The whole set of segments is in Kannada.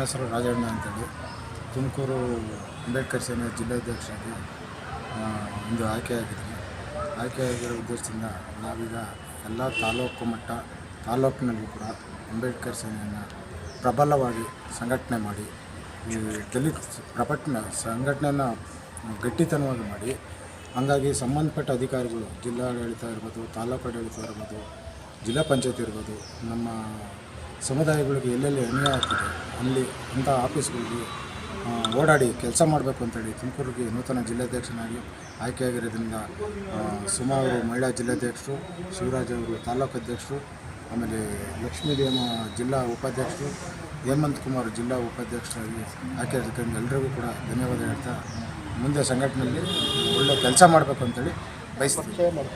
ನನ್ನ ಹೆಸರು ರಾಜಣ್ಣ ಅಂತೇಳಿ. ತುಮಕೂರು ಅಂಬೇಡ್ಕರ್ ಸೇನೆ ಜಿಲ್ಲಾಧ್ಯಕ್ಷರಾಗಿ ಒಂದು ಆಯ್ಕೆಯಾಗಿದ್ದೀನಿ. ಆಯ್ಕೆಯಾಗಿರೋ ಉದ್ದೇಶದಿಂದ ನಾವೀಗ ಎಲ್ಲ ತಾಲೂಕು ಮಟ್ಟ, ತಾಲೂಕಿನಲ್ಲೂ ಕೂಡ ಅಂಬೇಡ್ಕರ್ ಸೇನೆಯನ್ನು ಪ್ರಬಲವಾಗಿ ಸಂಘಟನೆ ಮಾಡಿ, ಈ ದಲಿತ ಪ್ರಪಟ್ನ ಸಂಘಟನೆಯನ್ನು ಗಟ್ಟಿತನವಾಗಿ ಮಾಡಿ, ಹಂಗಾಗಿ ಸಂಬಂಧಪಟ್ಟ ಅಧಿಕಾರಿಗಳು ಜಿಲ್ಲಾಡಳಿತ ಇರ್ಬೋದು, ತಾಲೂಕು ಆಡಳಿತ ಇರ್ಬೋದು, ಜಿಲ್ಲಾ ಪಂಚಾಯತ್ ಇರ್ಬೋದು, ನಮ್ಮ ಸಮುದಾಯಗಳಿಗೆ ಎಲ್ಲೆಲ್ಲಿ ಅನ್ಯಾಯ ಆಗ್ತಿದೆ, ಅಲ್ಲಿ ಅಂಥ ಆಫೀಸ್ಗಳಿಗೆ ಓಡಾಡಿ ಕೆಲಸ ಮಾಡಬೇಕು ಅಂತೇಳಿ ತುಮಕೂರಿಗೆ ನೂತನ ಜಿಲ್ಲಾಧ್ಯಕ್ಷನಾಗಿ ಆಯ್ಕೆಯಾಗಿರೋದ್ರಿಂದ ಸುಮಾರು ಮಹಿಳಾ ಜಿಲ್ಲಾಧ್ಯಕ್ಷರು, ಶಿವರಾಜ್ ಅವರು ತಾಲೂಕು ಅಧ್ಯಕ್ಷರು, ಆಮೇಲೆ ಲಕ್ಷ್ಮೀದೇವ ಜಿಲ್ಲಾ ಉಪಾಧ್ಯಕ್ಷರು, ಹೇಮಂತ್ ಕುಮಾರ್ ಜಿಲ್ಲಾ ಉಪಾಧ್ಯಕ್ಷರಾಗಿ ಆಯ್ಕೆಯಾಗಿದ್ದಕ್ಕೆ ಎಲ್ಲರಿಗೂ ಕೂಡ ಧನ್ಯವಾದ ಹೇಳ್ತಾ ಮುಂದೆ ಸಂಘಟನೆಯಲ್ಲಿ ಒಳ್ಳೆ ಕೆಲಸ ಮಾಡಬೇಕು ಅಂತೇಳಿ ಬಯಸ್ತೀವಿ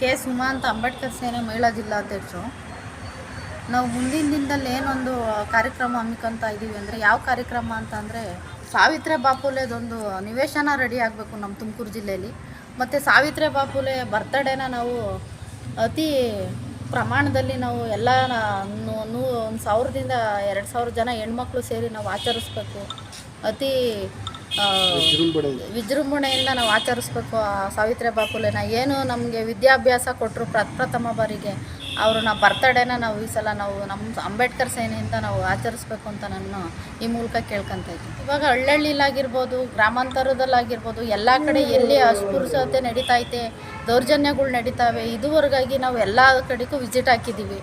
ಕೆ ಸುಮಾ ಅಂತ ಅಂಬೇಡ್ಕರ್ ಸೇನೆ ಮಹಿಳಾ ಜಿಲ್ಲಾಧ್ಯಕ್ಷರು. ನಾವು ಮುಂದಿನ ದಿನದಲ್ಲಿ ಏನೊಂದು ಕಾರ್ಯಕ್ರಮ ಹಮ್ಮಿಕೊಂತ ಇದ್ದೀವಿ ಅಂದರೆ ಯಾವ ಕಾರ್ಯಕ್ರಮ ಅಂತ ಅಂದರೆ ಸಾವಿತ್ರಿ ಬಾಪುಲೆದೊಂದು ನಿವೇಶನ ರೆಡಿ ಆಗಬೇಕು ನಮ್ಮ ತುಮಕೂರು ಜಿಲ್ಲೆಯಲ್ಲಿ. ಮತ್ತು ಸಾವಿತ್ರಿ ಬಾಪುಲೆ ಬರ್ತಡೇನ ನಾವು ಅತಿ ಪ್ರಮಾಣದಲ್ಲಿ ನಾವು ಎಲ್ಲ ನೂ, ಒಂದು ಸಾವಿರದಿಂದ ಎರಡು ಸಾವಿರ ಜನ ಹೆಣ್ಮಕ್ಳು ಸೇರಿ ನಾವು ಆಚರಿಸ್ಬೇಕು. ಅತಿ ವಿಜೃಂಭಣೆಯಿಂದ. ನಾವು ಆಚರಿಸ್ಬೇಕು. ಆ ಸಾವಿತ್ರಿ ಬಾಪುಲೆನ ಏನು ನಮಗೆ ವಿದ್ಯಾಭ್ಯಾಸ ಕೊಟ್ಟರು ಪ್ರಪ್ರಥಮ ಬಾರಿಗೆ ಅವರು ನಮ್ಮ ಬರ್ತಡೇನ ನಾವು ಈ ಸಲ ನಾವು ನಮ್ಮ ಅಂಬೇಡ್ಕರ್ ಸೇನೆಯಿಂದ ನಾವು ಆಚರಿಸ್ಬೇಕು ಅಂತ ನಾನು ಈ ಮೂಲಕ ಕೇಳ್ಕೊತ ಇದ್ದೀನಿ. ಇವಾಗ ಹಳ್ಳಹಳ್ಳಿಲಾಗಿರ್ಬೋದು ಗ್ರಾಮಾಂತರದಲ್ಲಾಗಿರ್ಬೋದು, ಎಲ್ಲ ಕಡೆ ಎಲ್ಲಿ ಅಸ್ಪೃಶ್ಯತೆ ನಡೀತೈತೆ ದೌರ್ಜನ್ಯಗಳು ನಡೀತಾವೆ, ಇದುವರೆಗಾಗಿ ನಾವು ಎಲ್ಲ ಕಡೆಗೂ ವಿಸಿಟ್ ಹಾಕಿದ್ದೀವಿ.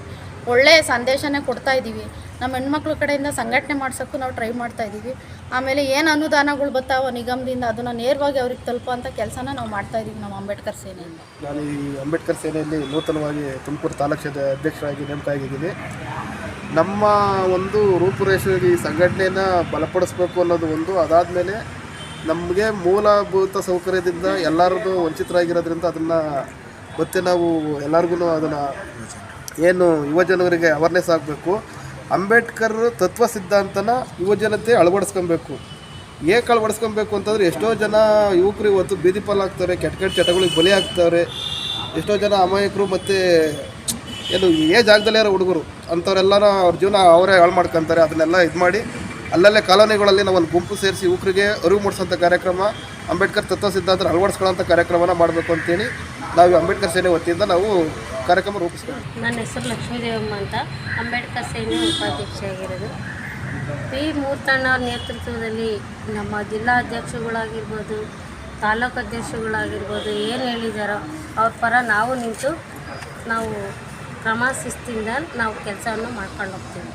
ಒಳ್ಳೆಯ ಸಂದೇಶನೇ ಕೊಡ್ತಾ ಇದ್ದೀವಿ. ನಮ್ಮ ಹೆಣ್ಮಕ್ಳ ಕಡೆಯಿಂದ ಸಂಘಟನೆ ಮಾಡ್ಸೋಕ್ಕೂ ನಾವು ಟ್ರೈ ಮಾಡ್ತಾ ಇದ್ದೀವಿ. ಆಮೇಲೆ ಏನು ಅನುದಾನಗಳು ಬರ್ತಾವ ನಿಗಮದಿಂದ ಅದನ್ನು ನೇರವಾಗಿ ಅವ್ರಿಗೆ ತಲುಪುವಂಥ ಕೆಲಸನ ನಾವು ಮಾಡ್ತಾ ಇದ್ದೀವಿ ನಮ್ಮ ಅಂಬೇಡ್ಕರ್ ಸೇನೆಯಿಂದ. ನಾನು ಈ ಅಂಬೇಡ್ಕರ್ ಸೇನೆಯಲ್ಲಿ ನೂತನವಾಗಿ ತುಮಕೂರು ತಾಲೂಕು ಅಧ್ಯಕ್ಷರಾಗಿ ನೇಮಕ ಆಗಿದ್ದೀನಿ ನಮ್ಮ ಒಂದು ರೂಪುರೇಷೆಗೆ ಈ ಸಂಘಟನೆಯನ್ನು ಬಲಪಡಿಸ್ಬೇಕು ಅನ್ನೋದು ಒಂದು, ಅದಾದಮೇಲೆ ನಮಗೆ ಮೂಲಭೂತ ಸೌಕರ್ಯದಿಂದ ಎಲ್ಲರದು ವಂಚಿತರಾಗಿರೋದ್ರಿಂದ ಅದನ್ನು ಮತ್ತೆ ನಾವು ಎಲ್ಲರಿಗೂ ಅದನ್ನು ಏನು ಯುವಜನರಿಗೆ ಅವೇರ್ನೆಸ್ ಆಗಬೇಕು. ಅಂಬೇಡ್ಕರ್ ತತ್ವ ಸಿದ್ಧಾಂತನ ಯುವಜನತೆ ಅಳವಡಿಸ್ಕೊಬೇಕು. ಏಕೆ ಅಳವಡಿಸ್ಕೊಬೇಕು ಅಂತಂದರೆ ಎಷ್ಟೋ ಜನ ಯುವಕರು ಇವತ್ತು ಬೀದಿ ಪಾಲಾಗ್ತಾರೆ, ಕೆಟ್ಟ ಕೆಟ್ಟ ಚಟಗಳಿಗೆ ಬಲಿ ಆಗ್ತಾರೆ ಎಷ್ಟೋ ಜನ ಅಮಾಯಕರು ಮತ್ತು ಏನು ಏ ಜಾಗದಲ್ಲೇ ಇರೋ ಹುಡುಗರು ಅಂಥವರೆಲ್ಲರ ಅವ್ರ ಜೀವನ ಅವರೇ ಹಾಳು ಮಾಡ್ಕೊತಾರೆ. ಅದನ್ನೆಲ್ಲ ಇದು ಮಾಡಿ ಅಲ್ಲಲ್ಲೇ ಕಾಲೋನಿಗಳಲ್ಲಿ ನಾವು ಒಂದು ಗುಂಪು ಸೇರಿಸಿ ಯುವಕರಿಗೆ ಅರಿವು ಮೂಡಿಸೋಂಥ ಕಾರ್ಯಕ್ರಮ ಅಂಬೇಡ್ಕರ್ ತತ್ವ ಸಿದ್ಧಾಂತ ಅಳವಡಿಸ್ಕೊಳ್ಳೋಂಥ ಕಾರ್ಯಕ್ರಮನ ಮಾಡಬೇಕು ಅಂತೇಳಿ ನಾವು ಅಂಬೇಡ್ಕರ್ ಸೇನೆ ವತಿಯಿಂದ ನಾವು ಕಾರ್ಯಕ್ರಮ ರೂಪಿಸ್ತೇವೆ ನನ್ನ ಹೆಸರು ಲಕ್ಷ್ಮೀದೇವಮ್ಮ ಅಂತ. ಅಂಬೇಡ್ಕರ್ ಸೇನೆ ಉಪಾಧ್ಯಕ್ಷೆಯಾಗಿರೋದು ಪಿ ಮೂರ್ತಣ್ಣವ್ರ ನೇತೃತ್ವದಲ್ಲಿ ನಮ್ಮ ಜಿಲ್ಲಾ ಅಧ್ಯಕ್ಷಗಳಾಗಿರ್ಬೋದು ತಾಲೂಕು ಅಧ್ಯಕ್ಷಗಳಾಗಿರ್ಬೋದು ಏನು ಹೇಳಿದಾರೋ ಅವ್ರ ಪರ ನಾವು ನಿಂತು ನಾವು ಕ್ರಮ ಶಿಸ್ತಿಂದ ನಾವು ಕೆಲಸವನ್ನು ಮಾಡ್ಕೊಂಡು ಹೋಗ್ತೀವಿ.